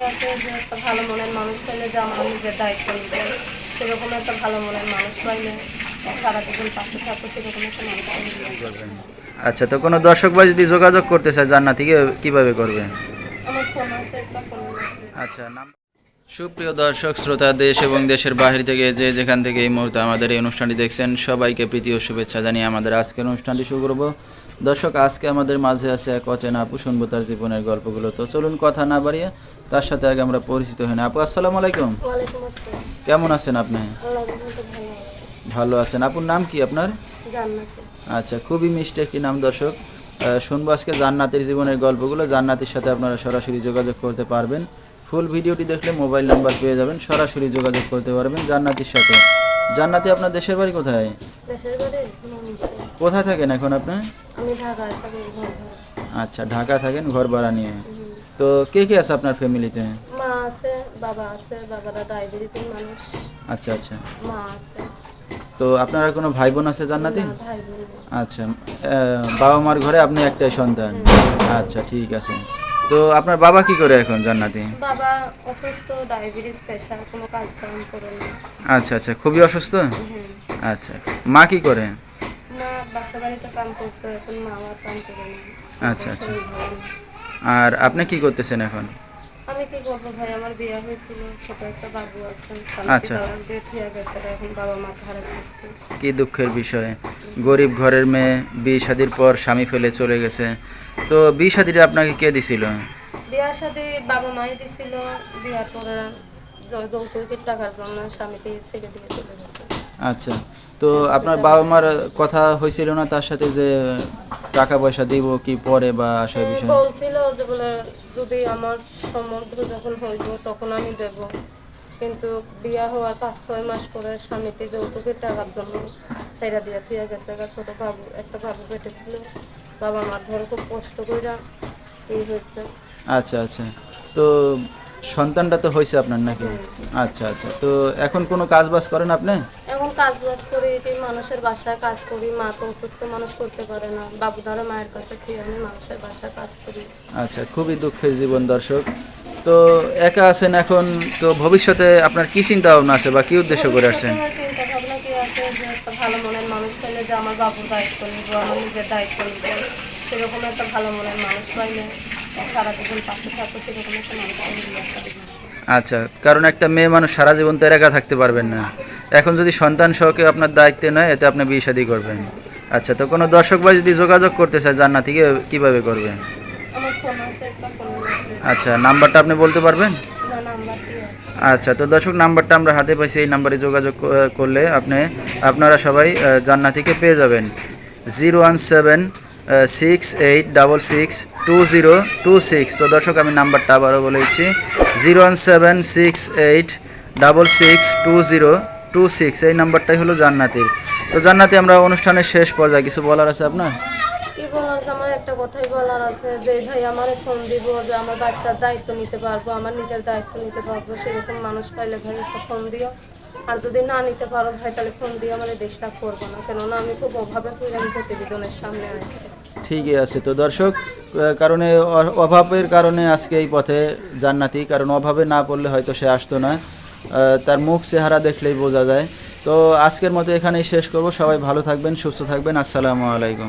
যে একটা ভালো মনের মানুষ পাইলে যে আমার নিজের দায়িত্ব নিতে সেরকম একটা ভালো মনের মানুষ পাইলে সারা জীবন পাশে থাকব সেরকম একটা মানুষ আচ্ছা তো কোনো দর্শক ভাই যদি যোগাযোগ করতে চায় জান্নাতিকে কীভাবে করবে? আচ্ছা নাম সুপ্রিয় দর্শক শ্রোতা দেশ এবং দেশের বাহির থেকে যে যেখান থেকে এই মুহূর্তে আমাদের এই অনুষ্ঠানটি দেখছেন সবাইকে প্রীতি ও শুভেচ্ছা জানিয়ে আমাদের আজকের অনুষ্ঠানটি শুরু করব। দর্শক আজকে আমাদের মাঝে আছে এক অচেনা আপু শুনব তার জীবনের গল্পগুলো। তো চলুন কথা না বাড়িয়ে তার সাথে আগে আমরা পরিচিত হই না। আপু আসসালামু আলাইকুম। কেমন আছেন আপনি? ভালো আছেন। আপুর নাম কি আপনার? আচ্ছা খুবই মিষ্টি একটি নাম দর্শক। শুনব আজকে জান্নাতের জীবনের গল্পগুলো। জান্নাতের সাথে আপনারা সরাসরি যোগাযোগ করতে পারবেন। ফুল ভিডিওটি দেখলে মোবাইল নাম্বার পেয়ে যাবেন। সরাসরি যোগাযোগ করতে পারবেন জান্নাতির সাথে। জান্নাতি আপনার দেশের বাড়ি কোথায়? কোথায় থাকেন এখন আপনি। আচ্ছা ঢাকা থাকেন ঘর ভাড়া নিয়ে। তো কে কে আছে আপনার ফ্যামিলিতে মা আছে বাবা আছে বাবারা ডায়াবেটিসের মানুষ। আচ্ছা আচ্ছা। মা আছে। তো আপনারা কোনো ভাই বোন আছে জান্নাতি? না, ভাই বোন আচ্ছা বাবা মার ঘরে আপনি একটাই সন্তান। আচ্ছা ঠিক আছে। তো আপনার বাবা কি করে এখন জান্নাতি? বাবা অসুস্থ ডায়াবেটিস প্রেশার কোনো কাজ কাম করে না। আচ্ছা আচ্ছা খুবই অসুস্থ? আচ্ছা মা কি করে? মা বাসা বাড়িতে কাম করতো এখন মা আর কাম করে না। আচ্ছা, আচ্ছা। আর আপনি কি করতেছেন এখন? আমি কি করব ভাই? আমার বিয়ে হয়েছিল ছোট একটা বাবু আছে আচ্ছা, আচ্ছা। এখন বাবা মা কি দুঃখের বিষয়। গরিব ঘরের মেয়ে বিয়ে শাদির পর স্বামী ফেলে চলে গেছে। তো বিয়ে শাদিটা আপনাকে কে দিছিল? বিয়ার সাথে বাবা মাই দিছিল। বিয়ার পরে যৌতুকের টাকার জন্য স্বামীকে ছেড়ে দিয়ে চলে গেছে। আচ্ছা। তো আপনার বাবা মার কথা হয়েছিল না তার সাথে যে টাকা পয়সা দিব কি পরে বা আসার বিষয়? বলছিল যে বলে যদি আমার সম্বন্ধ যখন হইব তখন আমি দেব। কিন্তু বিয়া হওয়ার পাঁচ ছয় মাস পরে স্বামীকে যৌতুকের টাকার জন্য সেরা দিয়ে থিয়া গেছে। ছোট বাবু একটা বাবু পেটে ছিল বাবা মার ধরে খুব কষ্ট করে এই হয়েছে। আচ্ছা আচ্ছা। তো সন্তানটা তো হয়েছে আপনার নাকি? আচ্ছা আচ্ছা। তো এখন কোনো কাজ বাজ করেন আপনি? কাজ বাজ করি কি মানুষের বাসায় কাজ করি। মা তো অসুস্থ মানুষ করতে পারে না। বাবু ধরে মায়ের কাছে খেয়ে আমি মানুষের বাসায় কাজ করি। আচ্ছা খুবই দুঃখের জীবন দর্শক। তো একা আছেন এখন তো ভবিষ্যতে আপনার কি চিন্তা ভাবনা আছে বা কি উদ্দেশ্য করে আসছেন? চিন্তা ভাবনা কি আছে? যে একটা ভালো মনের মানুষ পাইলে যে আমার বাবুর দায়িত্ব নিব আমার নিজের দায়িত্ব নিব। সেরকম একটা ভালো মনের মানুষ পাইলে সারা জীবন পাশে থাকব সেরকম একটা মানুষ পাইলে বিয়ের সাথে বসবো। আচ্ছা কারণ একটা মেয়ে মানুষ সারা জীবন তো একা থাকতে পারবেন না। এখন যদি সন্তান সহকে আপনার দায়িত্বে নয়, এতে আপনি বিয়ে শাদী করবেন। আচ্ছা তো কোনো দর্শক ভাই যদি যোগাযোগ করতে চায় জান্নাতিকে কীভাবে করবে? আমার ফোন আছে একটা ফোন আচ্ছা নাম্বারটা আপনি বলতে পারবেন? আচ্ছা তো দর্শক, নাম্বারটা আমরা হাতে পাইছি, এই নাম্বারে যোগাযোগ করলে আপনি, আপনারা সবাই জান্নাতিকে পেয়ে যাবেন। Zero one seven six eight, double six, two zero, two six. তো দর্শক, আমি নাম্বারটা আবারও বলে দিচ্ছি, zero one seven, six eight, double six, two zero two six এই নাম্বারটাই হলো জান্নাতির। তো জান্নাতি আমরা অনুষ্ঠানের শেষ পর্যায়ে কিছু বলার আছে আপনার? কি বলার আছে, আমার একটা কথাই বলার আছে যে ভাই আমার ফোন দিব যে আমার বাচ্চার দায়িত্ব নিতে পারব আমার নিজের দায়িত্ব নিতে পারব। সেরকম মানুষ পাইলে ভাই একটা ফোন দিও। আর যদি না নিতে পারো ভাই তাহলে ফোন দিয়ে আমার ডিস্টার্ব করব না। কেননা আমি খুব অভাবে প্রতিবেদনের সামনে আসছি ঠিকই আছে। তো দর্শক কারণে অভাবের কারণে আজকে এই পথে জান্নাতি কারণ অভাবে না পড়লে হয়তো সে আসতো না। তার মুখ চেহারা দেখলেই বোঝা যায়। তো আজকের মতো এখানেই শেষ করব। সবাই ভালো থাকবেন, সুস্থ থাকবেন। আসসালামু আলাইকুম।